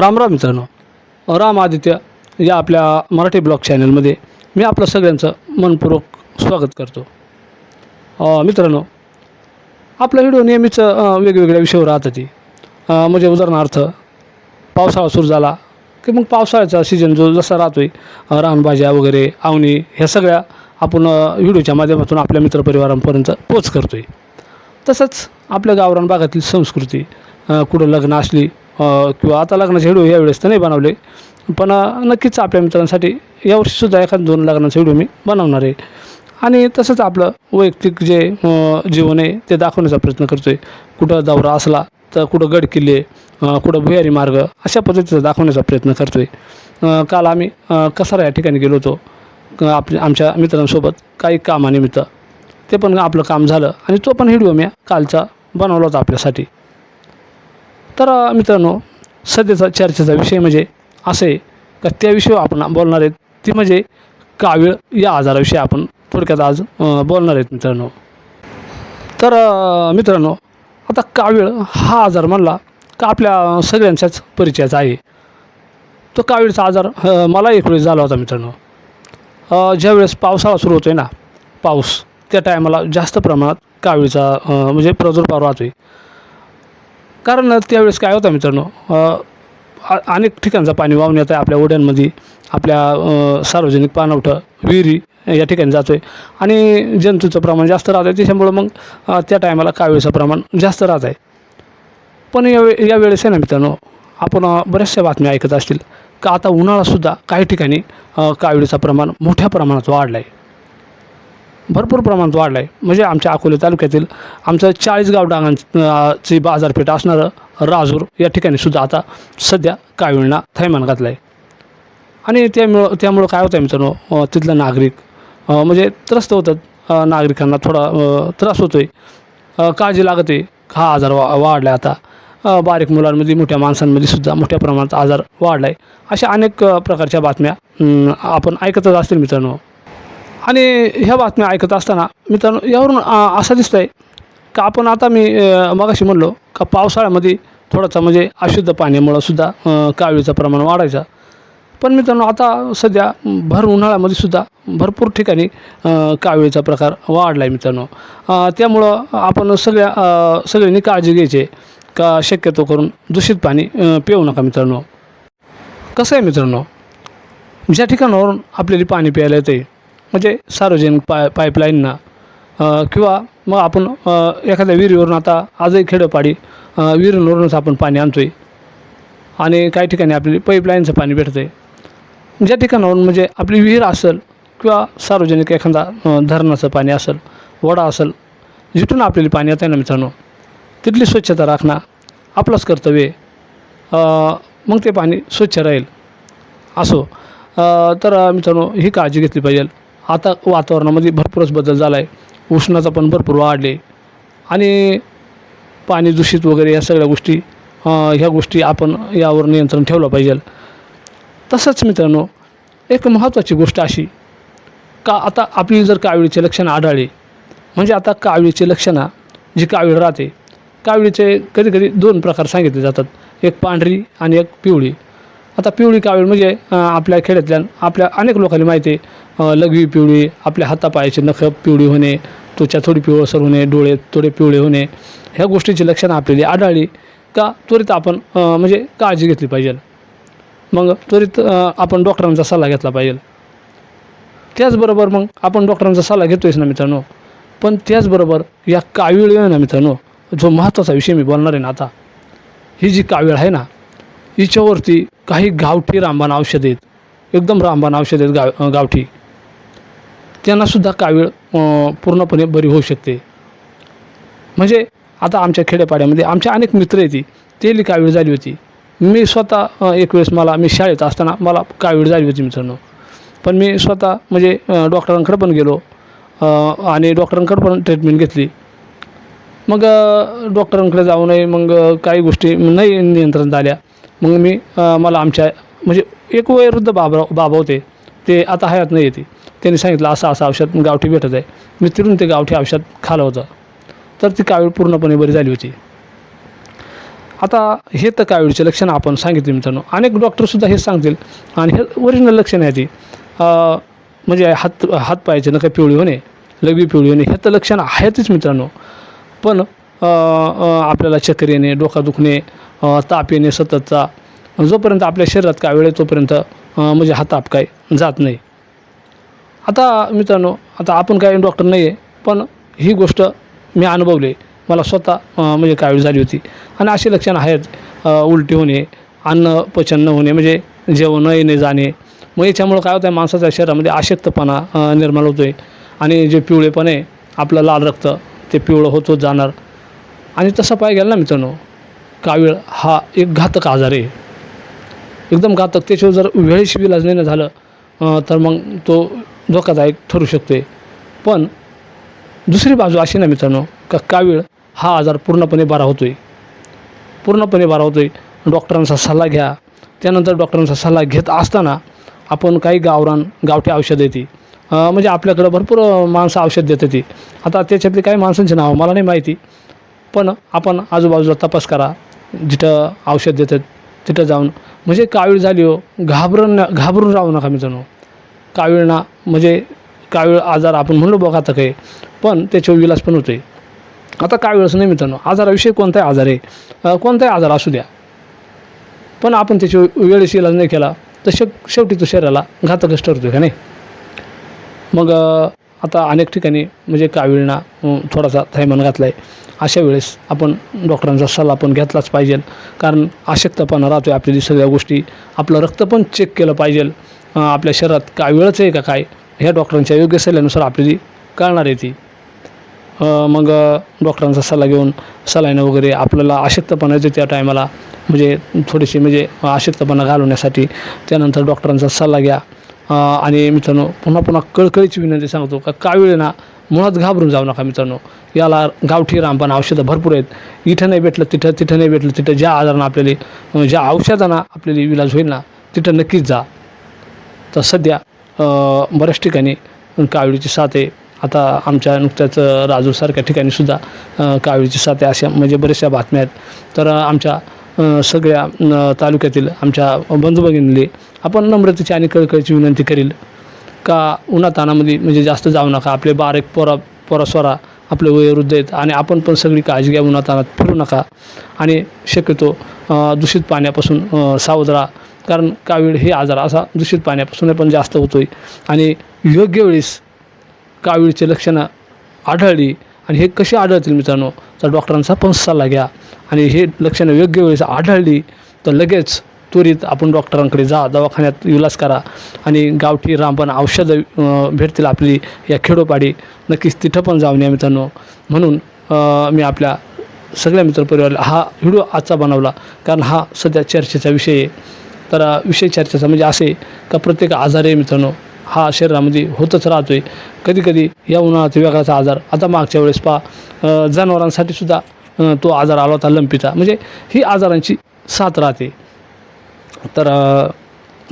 राम राम मित्रांनो. राम आदित्य या आपल्या मराठी ब्लॉग चॅनलमध्ये मी आपलं सगळ्यांचं मनपूर्वक स्वागत करतो. मित्रांनो आपला व्हिडिओ नेहमीच वेगवेगळ्या विषयावर राहतं ती. म्हणजे उदाहरणार्थ पावसाळा सुरू झाला की मग पावसाळ्याचा सीजन जो जसा राहतो आहे रानभाज्या वगैरे आवणी ह्या सगळ्या आपण व्हिडिओच्या माध्यमातून आपल्या मित्रपरिवारांपर्यंत पोच करतो आहे तसंच आपल्या गावरान भागातील संस्कृती कुठं लग्न असली किंवा आता लग्नाचे व्हिडिओ यावेळेस तर नाही बनवले. पण नक्कीच आपल्या मित्रांसाठी यावर्षीसुद्धा एखाद दोन लग्नाचा व्हिडिओ मी बनवणार आहे. आणि तसंच आपलं वैयक्तिक जे जीवन आहे ते दाखवण्याचा प्रयत्न करतो आहे कुठं दौरा असला तर कुठं गड किल्ले कुठं भुयारी मार्ग अशा पद्धतीचा दाखवण्याचा प्रयत्न करतो आहे काल आम्ही कसारा या ठिकाणी गेलो होतो. आप आपल्या आमच्या मित्रांसोबत काही कामानिमित्त. ते पण आपलं काम झालं आणि तो पण व्हिडिओ मी कालचा बनवला होता आपल्यासाठी. तर मित्रांनो सध्याचा चर्चेचा विषय म्हणजे असे का त्याविषयी आपण बोलणार आहेत. ती म्हणजे कावीळ या आजाराविषयी आपण थोडक्यात आज बोलणार आहेत मित्रांनो. तर मित्रांनो आता कावीळ हा आजार म्हणला का आपल्या सगळ्यांच्याच परिचयाचा आहे. तो कावीळचा आजार मला एक वेळेस झाला होता मित्रांनो. ज्यावेळेस पावसाळा सुरू होतो आहे ना पाऊस त्या टायमाला जास्त प्रमाणात कावीळचा म्हणजे प्रादुर्भाव राहतो आहे कारण त्यावेळेस काय होतं मित्रांनो आ- अनेक ठिकाणचं पाणी वाहून येतं आहे आपल्या ओढ्यांमध्ये आपल्या सार्वजनिक पाणवठं विहिरी या ठिकाणी जातो आहे आणि जंतूचं प्रमाण जास्त राहतं आहे त्याच्यामुळं मग त्या टायमाला कावीळचं प्रमाण जास्त राहत आहे पण या वे आहे ना मित्रांनो आपण बऱ्याचशा बातम्या ऐकत असतील का? आता उन्हाळासुद्धा काही ठिकाणी कावेळीचं कावीळीचं प्रमाण मोठ्या प्रमाणात वाढलं आहे भरपूर प्रमाणात वाढलं आहे म्हणजे आमच्या अकोले तालुक्यातील आमचं चाळीसगाव डांगांची बाजारपेठ असणारं राजूर या ठिकाणी सुद्धा आता सध्या कावीळना थैमान घातलं आहे आणि त्यामुळं त्यामुळं काय होतं आहे मित्रांनो तिथलं नागरिक म्हणजे त्रस्त होतात नागरिकांना थोडा त्रास होतो आहे काळजी लागत. आहे हा आजार वा वाढला आहे आता बारीक मुलांमध्ये मोठ्या माणसांमध्ये सुद्धा मोठ्या प्रमाणात आजार वाढला आहे अशा अनेक प्रकारच्या बातम्या आपण ऐकतच असतील मित्रांनो. आणि ह्या बातम्या ऐकत असताना मित्रांनो यावरून असं दिसतं आहे का आपण आता मी मगाशी म्हणलो का पावसाळ्यामध्ये थोडासा म्हणजे अशुद्ध पाण्यामुळं सुद्धा प्रमाण वाढायचं. पण मित्रांनो आता सध्या भर उन्हाळ्यामध्ये सुद्धा भरपूर ठिकाणी अ, प्रकार वाढला आहे मित्रांनो त्यामुळं आपण सगळ्या सगळ्यांनी काळजी घ्यायची आहे का शक्यतो करून दूषित पाणी पिऊ नका मित्रांनो. कसं आहे मित्रांनो? ज्या ठिकाणावरून आपल्याला पाणी प्यायला येते म्हणजे सार्वजनिक पाय पाईपलाईनना किंवा मग आपण एखाद्या विहिरीवरून आता आजही खेडोपाडी विहिरींवरूनच विहिरीवरूनच आपण पाणी आणतो आहे आणि काही ठिकाणी आपली पाईपलाईनचं पाणी भेटतं आहे ज्या ठिकाणावरून म्हणजे आपली विहीर असेल किंवा सार्वजनिक एखादा धरणाचं पाणी असेल वडा असेल जिथून आपल्याला पाणी येतं आहे ना मित्रांनो तिथली स्वच्छता राखणं आपलंच कर्तव्य आहे. मग ते पाणी स्वच्छ राहील. असो. तर मित्रांनो ही काळजी घेतली पाहिजे. आता वातावरणामध्ये भरपूरच बदल झाला आहे उष्णाचा पण भरपूर वाढली. आणि पाणी दूषित वगैरे या सगळ्या गोष्टी ह्या गोष्टी आपण यावर नियंत्रण ठेवलं पाहिजे. तसंच मित्रांनो एक महत्त्वाची गोष्ट अशी का आता आपली जर काविळीचे लक्षणं आढळली म्हणजे आता काविळीचे लक्षणं जी कावीळ राहते काविळीचे कधी कधी दोन प्रकार सांगितले जातात. एक पांढरी आणि एक पिवळी. आता पिवळी कावीळ म्हणजे आपल्या खेड्यातल्या आपल्या अनेक लोकांनी माहिती आहे लघवी पिवळी आपल्या हातापायाची नख पिवळी होणे त्वचा थोडी पिवळसर होणे डोळे थोडे पिवळे होणे ह्या गोष्टीची लक्षणं आपल्याला आढळली का त्वरित आपण म्हणजे काळजी घेतली पाहिजे. मग त्वरित आपण डॉक्टरांचा सल्ला घेतला पाहिजे. त्याचबरोबर मग आपण डॉक्टरांचा सल्ला घेतोयच ना मित्रांनो? पण त्याचबरोबर या कावीळ आहे ना मित्रांनो जो महत्त्वाचा विषय मी बोलणार आहे ना आता ही जी कावीळ आहे ना हिच्यावरती काही गावठी रामबाण औषध आहेत. एकदम रामबाण औषध आहेत गाव गावठी. त्यांनासुद्धा कावीळ पूर्णपणे बरी होऊ शकते. म्हणजे आता आमच्या खेड्यापाड्यामध्ये आमच्या अनेक मित्र आहेत तेली कावीळ झाली होती. मी स्वतः एक वेळेस मला मी शाळेत असताना मला कावीळ झाली होती मित्रांनो. पण मी स्वतः म्हणजे डॉक्टरांकडे पण गेलो आणि डॉक्टरांकडे पण ट्रीटमेंट घेतली. मग डॉक्टरांकडे जाऊ नये मग काही गोष्टी नाही नियंत्रण झाल्या मग मी मला आमच्या म्हणजे एक वयोवृद्ध बाबा बाबा होते ते आता हयात नाही येते. त्यांनी सांगितलं असं असं औषध गावठी भेटत आहे. मी तिथून ते गावठी औषध खालं होतं. तर ती कावीळ पूर्णपणे बरी झाली होती. आता हे तर कावीळचे लक्षणं आपण सांगितले मित्रांनो. अनेक डॉक्टरसुद्धा हे सांगतील. आणि हे ओरिजिनल लक्षण आहे ती. म्हणजे हात हातपायाचे नका पिवळी होणे लघवी पिवळी होणे हे तर लक्षणं आहेतच मित्रांनो. पण आपल्याला चक्कर येणे डोका दुखणे ताप येणे सततचा. जोपर्यंत आपल्या शरीरात काय वेळ आहे तोपर्यंत म्हणजे हा ताप काय जात नाही. आता मित्रांनो आता आपण काय डॉक्टर नाही आहे पण ही गोष्ट मी अनुभवली. मला स्वतः म्हणजे कावीळ झाली होती. आणि अशी लक्षणं आहेत उलटी होणे अन्न पचन न होणे म्हणजे जेवण न येणे जाणे. मग याच्यामुळं काय होतं आहे माणसाच्या शरीरामध्ये अशक्तपणा निर्माण होतो आहे आणि जे पिवळेपण आहे आपलं लाल रक्त ते पिवळं होतोच होत जाणार. आणि तसं पाय गेलं ना मित्रांनो कावीळ हा एक घातक आजार आहे. एकदम घातक. त्याच्यावर जर वेळेशी नाही झालं तर मग तो धोकादायक ठरू शकते पण दुसरी बाजू अशी ना मित्रांनो का कावीळ हा आजार पूर्णपणे बरा होतो आहे पूर्णपणे बरा होतो आहे डॉक्टरांचा सल्ला घ्या. त्यानंतर डॉक्टरांचा सल्ला घेत असताना आपण काही गावरान गावठी औषध येते म्हणजे आपल्याकडं भरपूर माणसं औषध देते ती. आता त्याच्यातली काही माणसांची नावं मला नाही माहिती पण आपण आजूबाजूला तपास करा. जिथं औषध देतात तिथं जाऊन. म्हणजे कावीळ झाली हो घाबरून घाबरून राहू नका मित्रांनो. कावीळना म्हणजे कावीळ आजार आपण म्हणलो बघा आता काही पण त्याच्यावर विलास पण होतो आहे आता कावीळच नाही मित्रांनो आजाराविषयी कोणताही आजार आहे कोणताही आजार असू द्या. पण आपण त्याची वेळेस इलाज नाही केला तर शेव शेवटी तो शरीराला घातकच ठरतो का नाही? मग आता अनेक ठिकाणी म्हणजे कावीळना थोडासा थैमान घातला आहे अशा वेळेस आपण डॉक्टरांचा सल्ला पण घेतलाच पाहिजे. कारण अशक्तपणा राहतो आहे आपल्या सगळ्या गोष्टी. आपलं रक्त पण चेक केलं पाहिजे. आपल्या शरीरात कावीळच आहे का काय? ह्या डॉक्टरांच्या योग्य सल्ल्यानुसार आपली कळणार आहे ती. मग डॉक्टरांचा सल्ला घेऊन सलाईनं वगैरे आपल्याला अशक्तपणा येतो त्या टायमाला म्हणजे थोडीशी म्हणजे अशक्तपणा घालवण्यासाठी त्यानंतर डॉक्टरांचा सल्ला घ्या. आणि मित्रांनो पुन्हा पुन्हा कळकळीची विनंती सांगतो का कावीळ मुळात घाबरून जाऊ नका मित्रांनो. याला गावठी रामबाण औषधं भरपूर आहेत. इथं नाही भेटलं तिथं तिथं नाही भेटलं तिथं ज्या आजारानं आपल्याला ज्या औषधांना आपल्याला इलाज होईल ना तिथं नक्कीच जा. तर सध्या बऱ्याच ठिकाणी कावळीची साथ आहे. आता आमच्या नुकत्याच राजूसारख्या राजूरसारख्या ठिकाणीसुद्धा कावळीची साथ आहे अशा म्हणजे बऱ्याचशा बातम्या आहेत. तर आमच्या सगळ्या तालुक्यातील आमच्या बंधुभगिनीले आपण नम्रतेची आणि कळकळीची विनंती करील. का उन्हातानामध्ये म्हणजे जास्त जाऊ नका. आपले बारीक पोरा पोरास्वरा आपले वयोवृद्ध आहेत आणि आपण पण सगळी काळजी घ्या उन्हातानात फिरू नका. आणि शक्यतो दूषित पाण्यापासून सावध राहा. कारण कावीळ हे आजार असा दूषित पाण्यापासून पण जास्त होतो आहे आणि योग्य वेळेस कावीळचे लक्षणं आढळली आणि हे कसे आढळतील मित्रांनो? तर डॉक्टरांचा पण सल्ला घ्या. आणि हे लक्षणं योग्य वेळेस आढळली तर लगेच त्वरित आपण डॉक्टरांकडे जा दवाखान्यात इलाज करा. आणि गावठी रामपण औषधं भेटतील आपली या खेडोपाडी. नक्कीच तिथं पण जाऊन या मित्रांनो. म्हणून मी आपल्या सगळ्या मित्रपरिवाराला हा व्हिडिओ आजचा बनवला कारण हा सध्या चर्चेचा विषय आहे. तर विषय चर्चेचा म्हणजे असे का प्रत्येक आजार आहे मित्रांनो? हा शरीरामध्ये होतच राहतो आहे कधीकधी या उन्हाळ्यात वेगळाचा आजार. आता मागच्या वेळेस पा जनावरांसाठी सुद्धा तो आजार आला होता लंपीचा. म्हणजे ही आजारांची साथ राहते. तर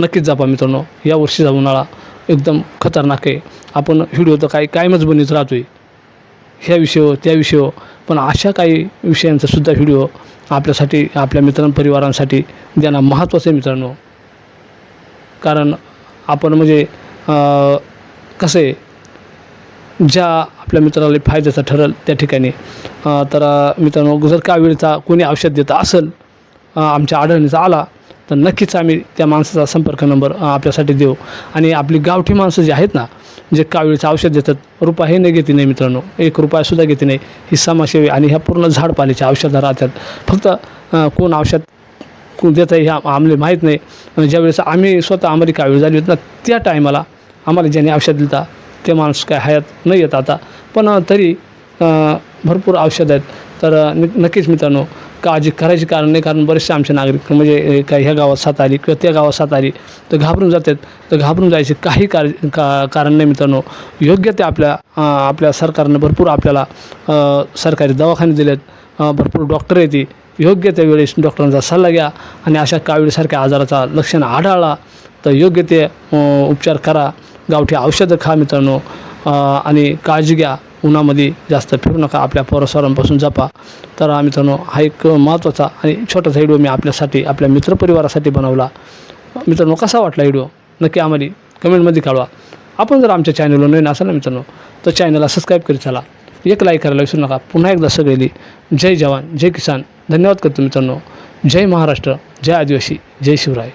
नक्कीच जपा मित्रांनो या वर्षीचा उन्हाळा एकदम खतरनाक आहे. आपण व्हिडिओ तर काही कायमच बनवीत राहतो आहे ह्या विषय त्या विषय हो. पण अशा काही विषयांचा सुद्धा व्हिडिओ आपल्यासाठी आपल्या मित्रांपरिवारांसाठी देणं महत्त्वाचं आहे मित्रांनो. कारण आपण म्हणजे कसं आहे ज्या आपल्या मित्राला फायद्याचा ठरेल त्या ठिकाणी. तर मित्रांनो जर कावीळचा कोणी औषध देत असेल आमच्या आढळणीचा आला तर नक्कीच आम्ही त्या माणसाचा संपर्क नंबर आपल्यासाठी देऊ. आणि आपली गावठी माणसं जी आहेत ना जे कावीळचं औषध देतात रुपया हे नाही घेते नाही मित्रांनो. एक रुपयासुद्धा घेते नाही. ही समाजसेवी आणि ह्या पूर्ण झाडपाल्याच्या औषधं राहतात. फक्त कोण औषध देत देतं आहे हे आम्हाला माहीत नाही. ज्यावेळेस आम्ही स्वतः आम्हाला कावीळ झाली होती ना त्या टायमाला आम्हाला ज्याने औषध दिलं ते माणूस काय हयात नाही येत आता. पण तरी भरपूर औषध आहेत. तर नक्कीच मित्रांनो काळजी करायची कारण नाही कारण बरेचसे आमचे नागरिक म्हणजे काय ह्या गावात साथ आली किंवा त्या गावात साथ आली तर घाबरून जातात. तर घाबरून जायचे काही कार का कारण नाही मित्रांनो. योग्य ते आपल्या आपल्या सरकारनं भरपूर आपल्याला सरकारी दवाखाने दिलेत. आहेत भरपूर डॉक्टर येते योग्य त्या वेळेस डॉक्टरांचा सल्ला घ्या आणि अशा कावीळसारख्या आजाराचा लक्षण आढळला तर योग्य ते उपचार करा. गावठी औषधं खा मित्रांनो. आणि काळजी घ्या. उन्हामध्ये जास्त फिरू नका. आपल्या पोरस्वरांपासून जपा. तर हा मित्रांनो हा एक महत्त्वाचा आणि छोटासा व्हिडिओ मी आपल्यासाठी आपल्या मित्रपरिवारासाठी बनवला. मित्रांनो कसा वाटला व्हिडिओ? नक्की आम्हाला कमेंटमध्ये कळवा. आपण जर आमच्या चॅनलवर नवीन असाल ना मित्रांनो तर चॅनलला सबस्क्राईब करीत चला. एक लाईक करायला विसरू नका. पुन्हा एकदा सगळेली जय जवान जय किसान. धन्यवाद करतो मित्रांनो. जय महाराष्ट्र जय आदिवासी जय शिवराय.